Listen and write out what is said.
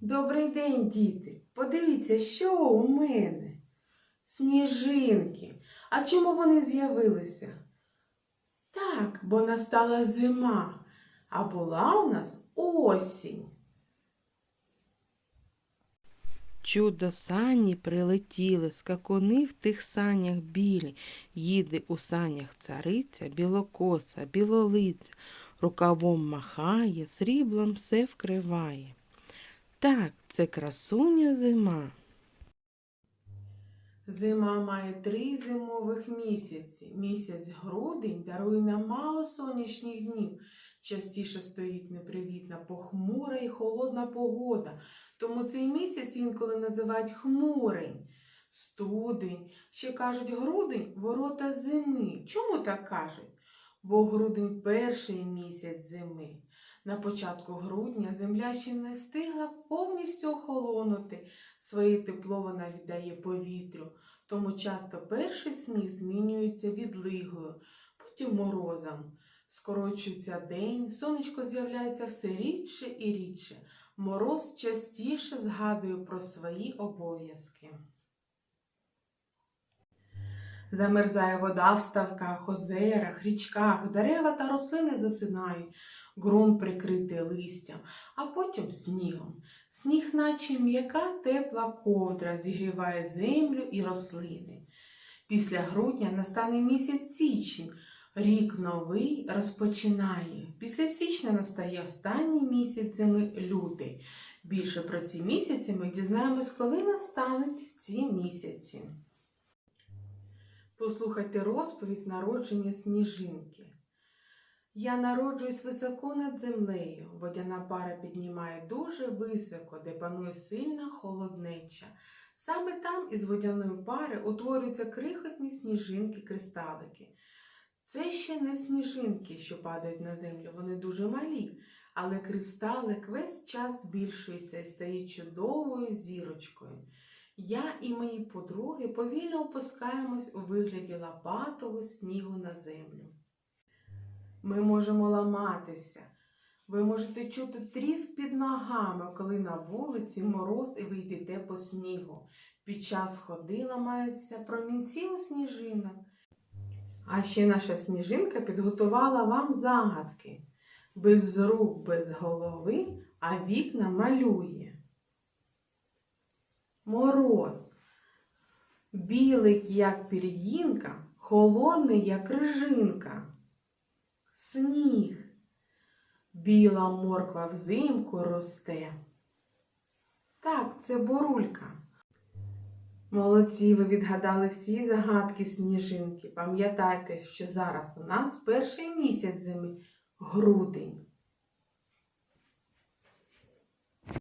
Добрий день, діти. Подивіться, що у мене? Сніжинки. А чому вони з'явилися? Так, бо настала зима, а була у нас осінь. Чудо сані прилетіли, скакуни в тих санях білі. Їде у санях цариця, білокоса, білолиця, рукавом махає, сріблом все вкриває. Так, це красуня зима. Зима має три зимових місяці. Місяць грудень дарує нам мало сонячних днів. Частіше стоїть непривітна похмура і холодна погода. Тому цей місяць інколи називають хмурень. Студень, ще кажуть грудень ворота зими. Чому так кажуть? Бо грудень перший місяць зими. На початку грудня земля ще не встигла повністю охолонути. Своє тепло вона віддає повітрю, тому часто перший сніг змінюється відлигою, потім морозом. Скорочується день, сонечко з'являється все рідше і рідше. Мороз частіше згадує про свої обов'язки. Замерзає вода в ставках, озерах, річках, дерева та рослини засинають, ґрунт прикритий листям, а потім снігом. Сніг, наче м'яка тепла ковдра, зігріває землю і рослини. Після грудня настане місяць січень. Рік новий розпочинає. Після січня настає останній місяць зими лютий. Більше про ці місяці ми дізнаємось, коли настануть ці місяці. Послухайте розповідь народження сніжинки. Я народжуюсь високо над землею. Водяна пара піднімає дуже високо, де панує сильна холоднеча. Саме там із водяної пари утворюються крихотні сніжинки-кристалики. Це ще не сніжинки, що падають на землю, вони дуже малі, але кристалик весь час збільшується і стає чудовою зірочкою. Я і мої подруги повільно опускаємось у вигляді лопатого снігу на землю. Ми можемо ламатися. Ви можете чути тріск під ногами, коли на вулиці мороз і ви йдете по снігу. Під час ходи ламаються промінці у сніжинок. А ще наша сніжинка підготувала вам загадки. Без рук, без голови, а вікна малює. Мороз. Білий, як пір'їнка, холодний, як крижинка. Сніг. Біла морква взимку росте. Так, це бурулька. Молодці, ви відгадали всі загадки сніжинки. Пам'ятайте, що зараз у нас перший місяць зими грудень.